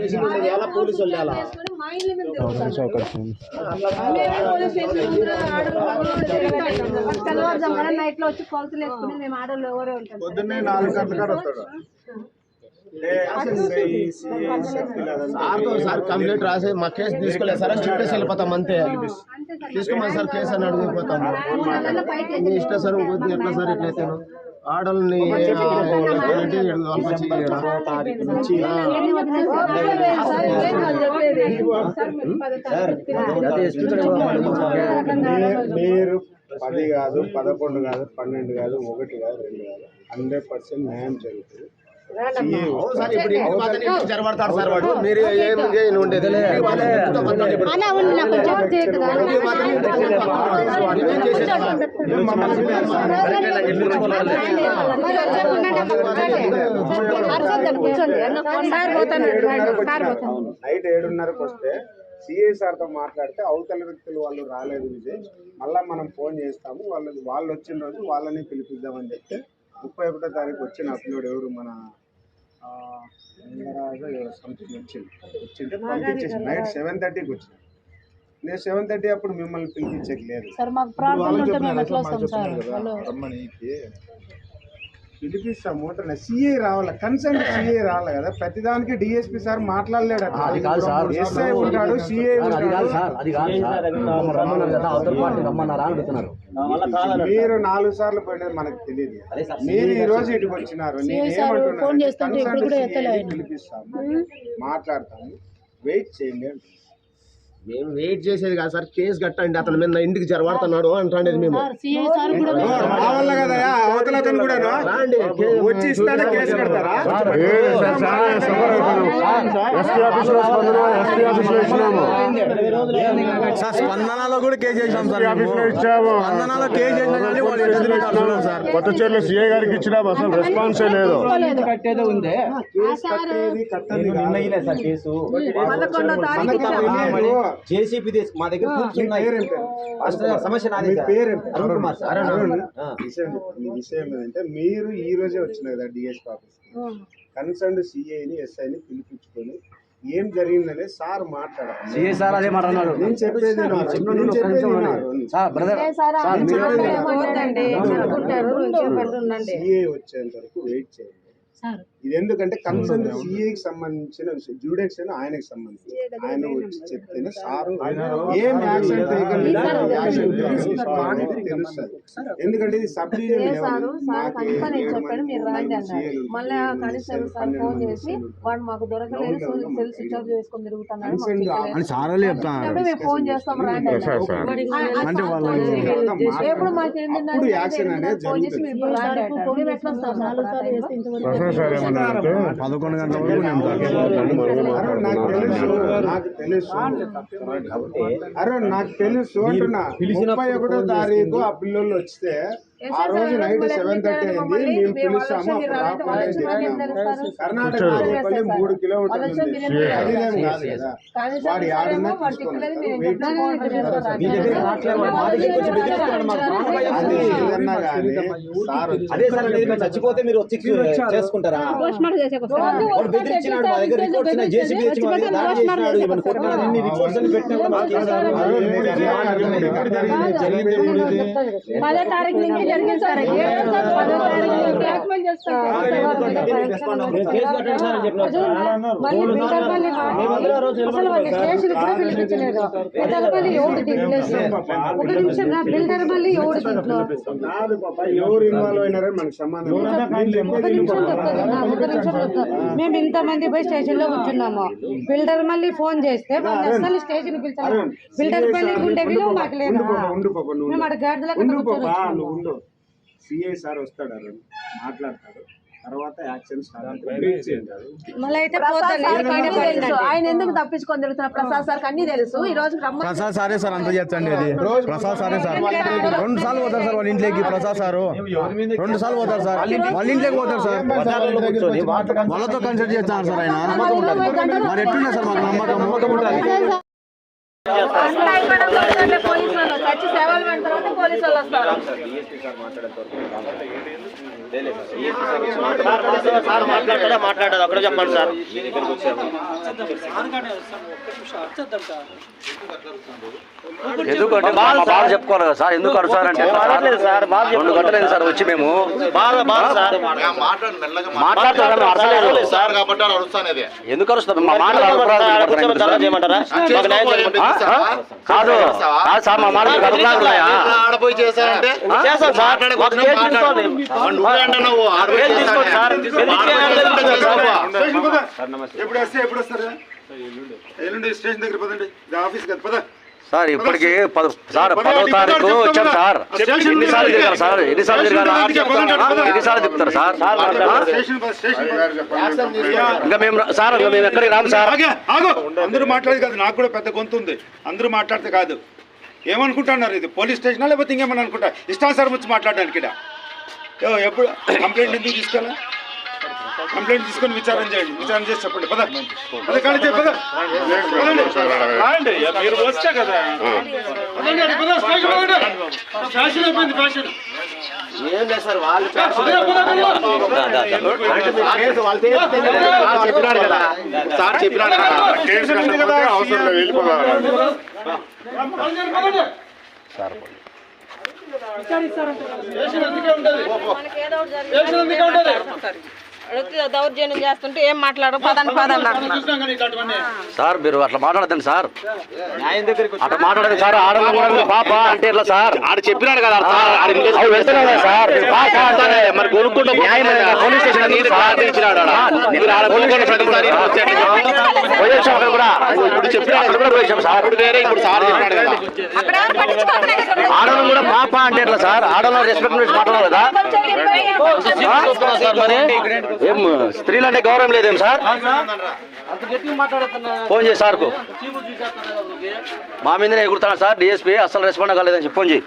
Station ఉండేది ఎలా police వాళ్ళు ఎలా మా ఇల్లు మీద తిరుగుతారు. మేమే పోలీస్ స్టేషన్ ముందర ఆడవాళ్ళు తిరుగుతాం. తెల్లవారుజామున నైట్లో వచ్చి కొలతలు వేసుకుని మేము ఆడవాళ్ళు ఎవరే ఉంటాం పొద్దున్నే నాలుగు గంటల కాడ వస్తాడు ఏ, SI, CI, సభ్యులు అదంతా సార్తో సార్ కంప్లైంట్ రాసి మా కేసు తీసుకోలేదు సార్ అని చెప్పేసి వెళ్ళిపోతాం అంతే తీసుకోమని సార్ కేసు అని అడిగిపోతాం మీ ఇష్ట సార్ వద్దు ఎట్లా సార్ ఇట్లయితే ఆడల్ని మీరు పది కాదు పదకొండు కాదు పన్నెండు కాదు ఒకటి కాదు రెండు కాదు హండ్రెడ్ పర్సెంట్ న్యాయం జరుగుతుంది మీరు ఏం చేయని ఉండేది నైట్ ఏడున్నరకు వస్తే సిఐ సార్తో మాట్లాడితే అవతల వ్యక్తులు వాళ్ళు రాలేదు విజయ్ మళ్ళీ మనం ఫోన్ చేస్తాము వాళ్ళు వాళ్ళు వచ్చిన రోజు వాళ్ళని పిలిపిద్దామని చెప్తే ముప్పై ఒకటో తారీఖు వచ్చిన అప్లోడ్ ఎవరు మన సంథింగ్ వచ్చింది వచ్చింటే పంపించేసి నైట్ సెవెన్ థర్టీకి వచ్చింది నేను సెవెన్ థర్టీ అప్పుడు మిమ్మల్ని పిలిపించక లేదు. సార్ మాకు ప్రాబ్లం ఉంటే మేము ఎట్లా వస్తాం సార్? హలో. పిలిపిస్తాము అంటున్నా సిఐ రావాలి? కన్సర్న్ సిఐ రావాలి కదా? ప్రతిదానికి డిఎస్పి సార్ మాట్లాడలేడు అది కాదు సార్. ఎస్ఐ ఉంటాడు సిఐ అది కాదు సార్. అది కాదు సార్. మమ్మల్ని రమ్మన్నారు కదా? అవతల పార్టీ రమ్మన్నారా అని అడుగుతున్నారు మీరు నాలుగు సార్లు పోయినది మనకు తెలియదు మీరు ఈ రోజు ఇటుకు వచ్చినారు. పిలిపిస్తాము. మాట్లాడతాము. వెయిట్ చేయండి. మేము వెయిట్ చేసేది కాదు సార్ కేసు కట్టండి అతని మీద ఇంటికి జరబడతాడు అంటాండేది మేము సిఐ సార్ కూడా సార్ స్పందనలో కూడా కేసు చేసాం సార్ మేము. స్పందనలో కేసు చేసినా కానీ వాళ్ళు ఎదురు పెట్టారు సార్ కొత్త చర్యలు సీఏ గారికి ఇచ్చినా అసలు రెస్పాన్సే లేదు కట్టేదే ఉంది కేసు కట్టేది కట్టండి కాదు. సార్ కేసు జేసీపీ తీసుకు మా దగ్గర ప్రూఫ్స్ ఉన్నాయి? ఫస్ట్ సమస్య నాది మీ సార్. పేరేం పేరు? అరుణ్ కుమార్ సార్ అరుణ్. ఆ. విషయం చెప్పండి. మీ విషయం ఏంటంటే మీరు ఈ రోజే వచ్చిన కదా డిఎస్ ఆఫీస్ కన్సర్న్ సిఐని ఎస్ఐని పిలిపించుకొని ఏం జరిగిందనే సార్ మాట్లాడాలి సిఏ సార్ అదే మాట అన్నారు నేను చెప్పేది. నేను. సార్ బ్రదర్ సార్ మీరు వచ్చేంత వరకు వెయిట్ చేయండి. సార్. ఇది ఎందుకంటే కన్సర్న్ సంబంధించిన విషయం జ్యూడెక్షన్ ఆయనకి సంబంధించి ఆయన వచ్చి చెప్తేనే సారు ఏం యాక్షన్ తెలుస్తుంది ఎందుకంటే ఇది సబ్ డివిజన్ మళ్ళీ సార్ ఫోన్ చేసి వాడు మాకు దొరకలేదు స్విచ్ ఆఫ్ చేసుకొని. అని సార్ చెప్తాను. మేము ఫోన్ చేస్తాం. రాండి. అంటే వాళ్ళు-. ఎప్పుడు మాకు ఏంటంటే ఫోన్ చేసి. మేము ఎట్లా పదకొండు గంటల వరకు నేను అరుణ్ నాకు తెలుసు. నాకు తెలుసు. అరుణ్ నాకు తెలుసు అంటున్నా. ముప్పై ఒకటో తారీఖు ఆ పిల్లలు వస్తే ఆ రోజు నైట్ సెవెన్ థర్టీ అయింది. మేము పిలుస్తాము అప్పుడు చెప్పినాము. కర్ణాటక మూడు కిలోమీటర్లు కాదు కదా వాడు ఆడున్నా ప్రాణ భయం అది సార్ చచ్చిపోతే మీరు వచ్చి చేసుకుంటారా? బెదిరించినాడు మా దగ్గర జేసీబీ వచ్చి మా దగ్గర దాడి చేసినాడు. ఇవన్నీ కొట్టినాడు ఇన్ని రిపోర్ట్స్ పెట్టినా కూడా మాకు? పదో తారీఖు జరిగింది సార్ తారీఖు చేస్తారు. మళ్ళీ బిల్డర్పల్లి అసలు వాళ్ళకి స్టేషన్ కూడా పిలిపించలేదు. ఎవరు ఒక నిమిషం బిల్డర్ మళ్ళీ ఎవరు మేము ఇంతమంది పోయి స్టేషన్లో కూర్చున్నాము. బిల్డర్ మళ్ళీ ఫోన్ చేస్తే వాళ్ళు అసలు స్టేషన్ పిలిచారు బిల్డర్ పల్లి ఉండే విలువ మాకు లేదా మేము అక్కడ గాడిదలకు ఉండు. సిఐ సార్ వస్తాడు అరుణ్ మాట్లాడతాడు. తర్వాత యాక్షన్ ఆయన ఎందుకు తప్పించుకొని తిరుగుతున్నారు ప్రసాద్ సార్ అన్ని తెలుసు. ఈ రోజు ప్రసాద్ సారే సార్ అంత చేస్తండి అది. ప్రసాద్ సారే సార్. రెండు సార్లు పోతారు సార్ వాళ్ళ ఇంట్లోకి ప్రసాద్ సారు. రెండు సార్లు పోతారు సార్. వాళ్ళ ఇంట్లోకి పోతారు సార్. వాళ్ళతో కన్సల్ట్ చేస్తాను సార్ ఆయన. మరి ఎట్లున్నా సార్ మాకు నమ్మకం పోలీసు వాళ్ళు చచ్చి సేవలు పడిన తర్వాత పోలీసు వాళ్ళు వస్తారు మాట్లాడదు అక్కడ చెప్పండి సార్ ఎందుకంటే బాధ చెప్పుకోవాలి కదా సార్? ఎందుకు అడగలేదు సార్? రెండు గంటలేదు సార్ వచ్చి మేము. బాధ బాధ సార్. కాబట్టి అలా అరుస్తానేది ఎందుకు అరుస్తారు మా ధర్నా చేయమంటారా? కాదు. కాదు సార్ మా మాటలు అభిప్రాయాలు ఉన్నాయా సార్. నువ్వే. సార్? ఎందుకు చేయాలి? ఎప్పుడు వస్తే ఎప్పుడు వస్తారు? ఎల్లుండి స్టేషన్ దగ్గర పదండి. ఇది ఆఫీస్ కదా. పద. సార్ ఇప్పటికి పద సార్ పదో తారీఖు వచ్చాం సార్. ఎన్నిసార్లు తిరగాలి సార్? ఎన్నిసార్లు తిరగాలి ఎన్నిసార్లు తిప్పుతారు సార్? ఆ? స్టేషన్ పద, స్టేషన్ పద. ఇంకా మేము సార్ ఇంకా మేము ఎక్కడికి రాము సార్? అందరూ మాట్లాడేది కాదు. నాకు కూడా పెద్ద గొంతు ఉంది. అందరూ మాట్లాడితే కాదు. ఏమనుకుంటున్నారు ఇది? పోలీస్ స్టేషనా లేకపోతే ఇంకేమని అనుకుంటా? ఇష్టానుసారం వచ్చి మాట్లాడడానికి ఇక్కడ ఎప్పుడు? కంప్లైంట్ ఎందుకు తీసుకోవాలా కంప్లైంట్ తీసుకొని విచారణ చేయండి. విచారణ చేసి చెప్పండి. పద. పద పద. పదండి. మీరు వచ్చా కదా. ఫ్యాషన్ అయిపోయింది ఫ్యాషన్. ఏం లేదు సార్ వాళ్ళు చెప్పినాడు కదా సార్ చెప్పినాడు కదా. అవసరం లేదు పదండి, దౌర్జన్యం చేస్తుంటే ఏం మాట్లాడరు? పదండి పదండి అంటున్నారు. సార్ మీరు అట్లా మాట్లాడదండి సార్. అట్లా మాట్లాడదు సార్ ఆడవాళ్ళు కూడా పాప అంటే ఎట్లా సార్? ఆడు చెప్పినాడు కదా సార్ ఆడు ఇంగ్లీష్ అవి వెళ్తున్నావు కదా సార్. మీరు పాప అంటారే మరి కొనుక్కుంటూ న్యాయం లేదా? పోలీస్ స్టేషన్ ఆడ. మీరు ఆడ కొనుక్కుంటూ ప్రతిసారి అక్కడ కూడా. ఇప్పుడు చెప్పినాడు అక్కడ కూడా పోయొచ్చాం సార్. ఇప్పుడు వేరే ఇప్పుడు సార్ చెప్పినాడు కదా. అక్కడ ఎవరు పట్టించుకోవట్లేదు ఇక్కడ. ఆడవాళ్ళు కూడా పాప అంటే ఎట్లా సార్? ఆడవాళ్ళు రెస్పెక్ట్ గురించి మాట్లాడాలి కదా ఏం స్త్రీలు అంటే గౌరవం లేదేం సార్? ఫోన్ చేయి సార్కు. మా మీదనే ఎగురుతాను సార్ డిఎస్పీ అసలు రెస్పాండ్ కాలేదని చెప్పి ఫోన్ చేయి.